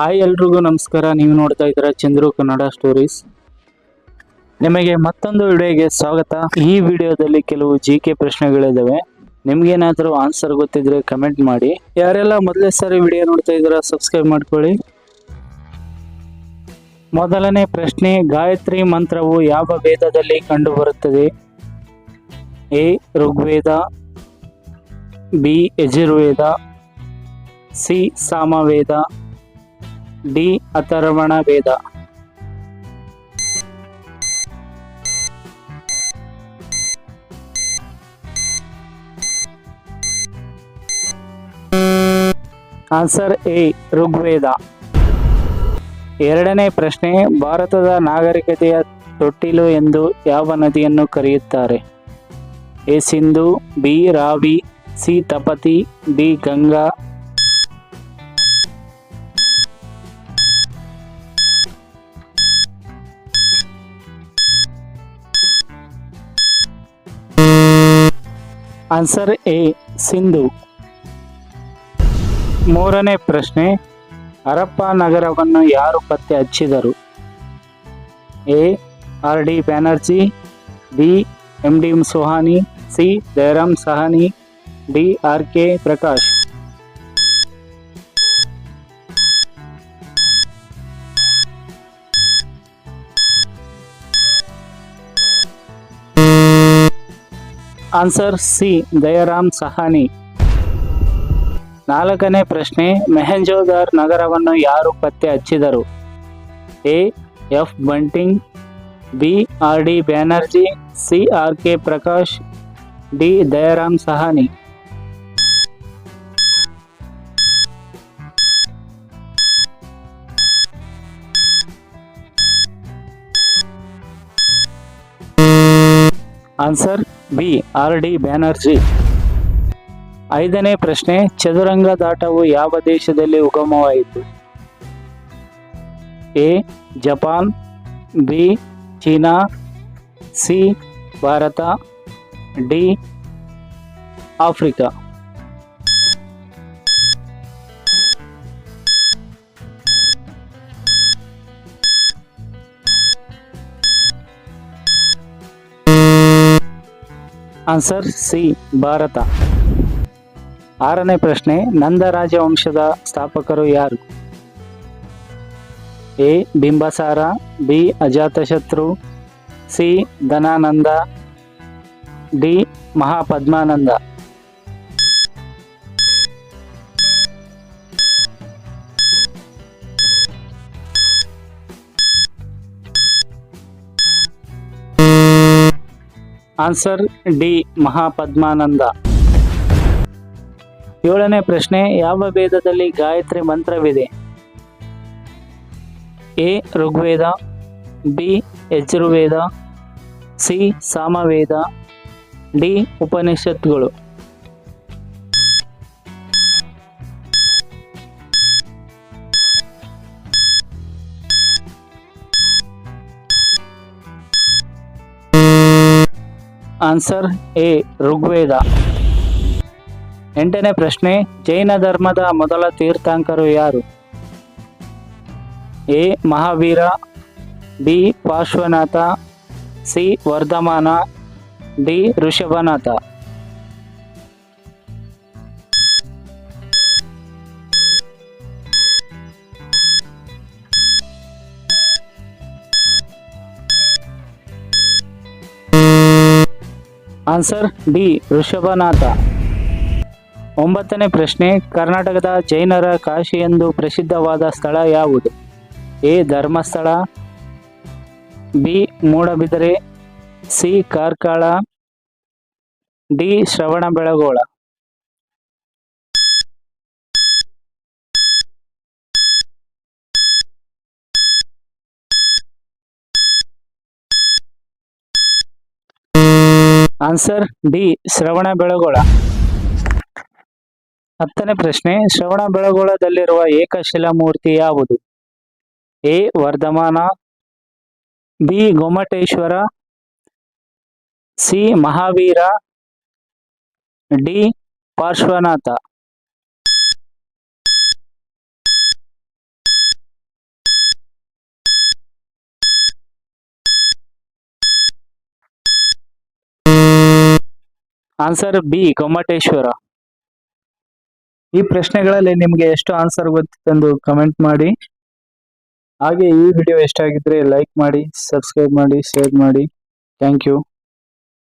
Hi ಎಲ್ರಿಗೂ ನಮಸ್ಕಾರ. ನೀವು ನೋಡ್ತಾ ಇದ್ದೀರಾ ಚಂದ್ರು ಕನ್ನಡ ಸ್ಟೋರೀಸ್ ನಿಮಗೆ ಮತ್ತೊಂದು ವಿಡಿಯೋಗೆ ಸ್ವಾಗತ. ಈ ವಿಡಿಯೋದಲ್ಲಿ ಕೆಲವು ಜಿ ಕೆ ಪ್ರಶ್ನೆಗಳಿದ್ದಾವೆ ನಿಮ್ಗೇನಾದರೂ ಆನ್ಸರ್ ಗೊತ್ತಿದ್ರೆ ಕಮೆಂಟ್ ಮಾಡಿ. ಯಾರೆಲ್ಲ ಮೊದಲೇ ಸಾರಿ ವಿಡಿಯೋ ನೋಡ್ತಾ ಇದ್ದೀರಾ ಸಬ್ಸ್ಕ್ರೈಬ್ ಮಾಡ್ಕೊಳ್ಳಿ. ಮೊದಲನೇ ಪ್ರಶ್ನೆ, ಗಾಯತ್ರಿ ಮಂತ್ರವು ಯಾವ ವೇದದಲ್ಲಿ ಕಂಡುಬರುತ್ತದೆ? A, Rigveda, B, Yajurveda, C, Samaveda D Atharvana Veda. Answer A, Rigveda. ಎರಡನೇ ಪ್ರಶ್ನೆ, ಭಾರತದ ನಾಗರಿಕತೆಯ ತೊಟ್ಟಿಲು ಎಂದು ಯಾವ ನದಿಯನ್ನು ಕರೆಯುತ್ತಾರೆ? A, Sindhu, B, Ravi, C, Tapati, D, Ganga answer A Sindhu ಮೂರನೇ ಪ್ರಶ್ನೆ, ಹರಪ್ಪ ನಗರವನ್ನು ಯಾರು ಪತ್ತೆ ಹಚ್ಚಿದರು A R D Banerjee B M D Suhani C Jayaram Sahani D R K Prakash answer C Dayaram Sahani ನಾಲ್ಕನೇ ಪ್ರಶ್ನೆ, ಮೆಹೆಂಜೋದಾರ್ ನಗರವನ್ನು ಯಾರು ಪತ್ತೆ ಹಚ್ಚಿದರು? A F Bunting B R D Banerjee C R K Prakash D Dayaram Sahani answer B R D Banerjee ಐದನೇ ಪ್ರಶ್ನೆ ಚದುರಂಗದಾಟವು ಯಾವ ದೇಶದಲ್ಲಿ ಉಗಮವಾಯಿತು? A, Japan, B, China, C, Bharat, D, Africa. Answer C Bharat ಆರನೇ ಪ್ರಶ್ನೆ, ನಂದ ರಾಜವಂಶದ ಸ್ಥಾಪಕರು ಯಾರು? A, Bimbisara, B, Ajatashatru, C, Dhanananda, D, Mahapadmananda. Answer D Mahapadmananda. ಏಳನೇ ಪ್ರಶ್ನೆ, ಯಾವ ವೇದದಲ್ಲಿ Gayatri ಮಂತ್ರವಿದೆ? A, Rigveda, B, Yajurveda, C, Samaveda, D, ಉಪನಿಷತ್ಗಳು. Answer A Rigveda ಎಂಟನೇ ಪ್ರಶ್ನೆ, ಜೈನ ಧರ್ಮದ ಮೊದಲ ತೀರ್ಥಂಕರು ಯಾರು? A, Mahavira, B, Parshvanatha, C, Vardhamana, D, Rishabhanatha. Answer D Rishabhanatha ಒಂಬತ್ತನೇ ಪ್ರಶ್ನೆ, ಕರ್ನಾಟಕದ ಜೈನರ ಕಾಶಿ ಎಂದು ಪ್ರಸಿದ್ಧವಾದ ಸ್ಥಳ ಯಾವುದು? A. Dharmasthala, B. Moodbidri, C. Karkala, D. Shravanabelagola. Answer D Shravana Shravanabelagola ಹತ್ತನೇ ಪ್ರಶ್ನೆ ಶ್ರವಣಬೆಳಗೊಳದಲ್ಲಿರುವ ಏಕಶಿಲಾ ಮೂರ್ತಿ ಯಾವುದು? A, Vardhamana, B, Gommateshwara, C, Mahavira, D, Parshvanatha. Answer B Gommateshwara ಈ ಪ್ರಶ್ನೆಗಳಲ್ಲಿ ನಿಮಗೆ ಎಷ್ಟು ಆನ್ಸರ್ ಗೊತ್ತಿತ್ತೆಂದು ಕಮೆಂಟ್ ಮಾಡಿ. ಹಾಗೆ ಈ ವಿಡಿಯೋ ಇಷ್ಟ ಆಗಿದ್ರೆ ಲೈಕ್ ಮಾಡಿ ಸಬ್ಸ್ಕ್ರೈಬ್ ಮಾಡಿ ಶೇರ್ ಮಾಡಿ. Thank you